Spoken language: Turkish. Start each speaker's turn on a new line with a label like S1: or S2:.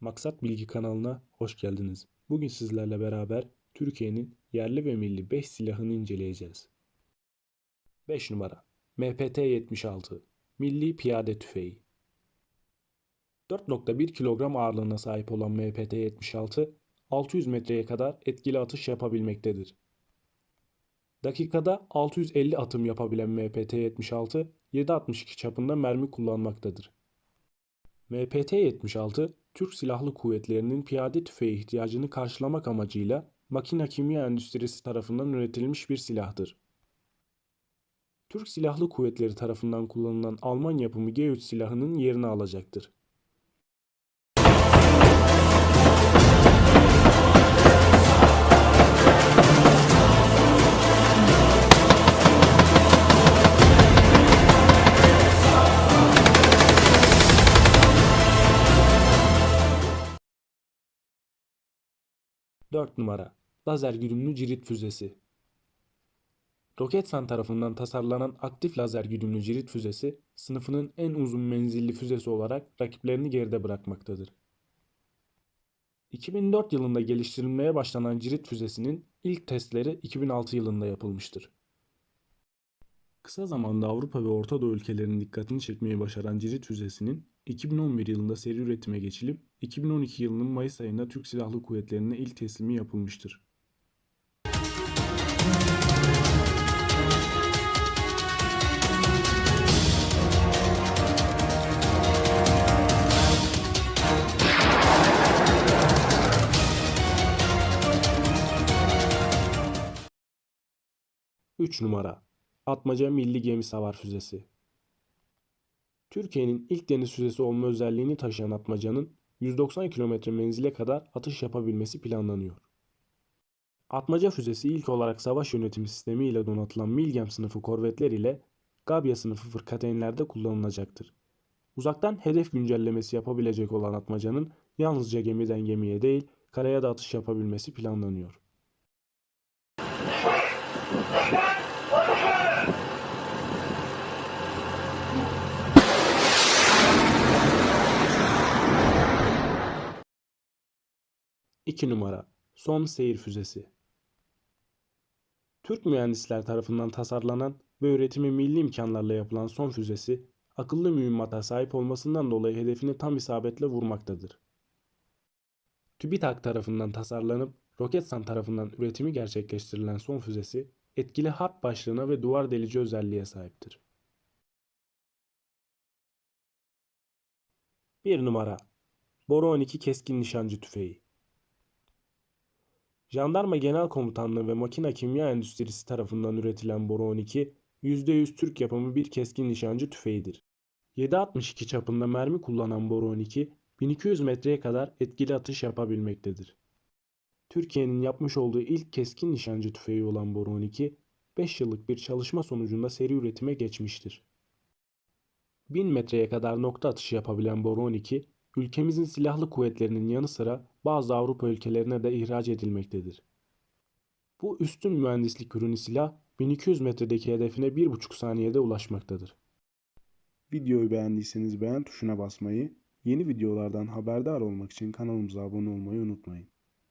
S1: Maksat Bilgi kanalına hoş geldiniz. Bugün sizlerle beraber Türkiye'nin yerli ve milli 5 silahını inceleyeceğiz. 5 numara MPT-76 Milli Piyade Tüfeği 4.1 kilogram ağırlığına sahip olan MPT-76 600 metreye kadar etkili atış yapabilmektedir. Dakikada 650 atım yapabilen MPT-76 7.62 çapında mermi kullanmaktadır. MPT-76, Türk Silahlı Kuvvetleri'nin piyade tüfeği ihtiyacını karşılamak amacıyla makina kimya endüstrisi tarafından üretilmiş bir silahtır. Türk Silahlı Kuvvetleri tarafından kullanılan Alman yapımı G3 silahının yerini alacaktır. Dört numara Lazer güdümlü cirit füzesi Roketsan tarafından tasarlanan aktif lazer güdümlü cirit füzesi, sınıfının en uzun menzilli füzesi olarak rakiplerini geride bırakmaktadır. 2004 yılında geliştirilmeye başlanan cirit füzesinin ilk testleri 2006 yılında yapılmıştır. Kısa zamanda Avrupa ve Orta Doğu ülkelerinin dikkatini çekmeyi başaran cirit füzesinin 2011 yılında seri üretime geçilip 2012 yılının Mayıs ayında Türk Silahlı Kuvvetleri'ne ilk teslimi yapılmıştır. Üç numara Atmaca Milli Gemi Savar Füzesi Türkiye'nin ilk deniz füzesi olma özelliğini taşıyan Atmaca'nın 190 km menzile kadar atış yapabilmesi planlanıyor. Atmaca füzesi ilk olarak savaş yönetimi sistemi ile donatılan Milgem sınıfı korvetler ile Gabya sınıfı fırkateynlerde kullanılacaktır. Uzaktan hedef güncellemesi yapabilecek olan Atmaca'nın yalnızca gemiden gemiye değil karaya da atış yapabilmesi planlanıyor. İki numara Son Seyir Füzesi Türk mühendisler tarafından tasarlanan ve üretimi milli imkanlarla yapılan son füzesi, akıllı mühimmata sahip olmasından dolayı hedefini tam isabetle vurmaktadır. TÜBİTAK tarafından tasarlanıp Roketsan tarafından üretimi gerçekleştirilen son füzesi, etkili harp başlığına ve duvar delici özelliğe sahiptir. 1 numara Boru 12 Keskin Nişancı Tüfeği Jandarma Genel Komutanlığı ve Makina Kimya Endüstrisi tarafından üretilen Boru 12, %100 Türk yapımı bir keskin nişancı tüfeğidir. 7.62 çapında mermi kullanan Boru 12, 1200 metreye kadar etkili atış yapabilmektedir. Türkiye'nin yapmış olduğu ilk keskin nişancı tüfeği olan Boru 12, 5 yıllık bir çalışma sonucunda seri üretime geçmiştir. 1000 metreye kadar nokta atışı yapabilen Boru 12, ülkemizin silahlı kuvvetlerinin yanı sıra bazı Avrupa ülkelerine de ihraç edilmektedir. Bu üstün mühendislik ürünü silah 1200 metredeki hedefine 1,5 saniyede ulaşmaktadır.
S2: Videoyu beğendiyseniz beğen tuşuna basmayı, yeni videolardan haberdar olmak için kanalımıza abone olmayı unutmayın.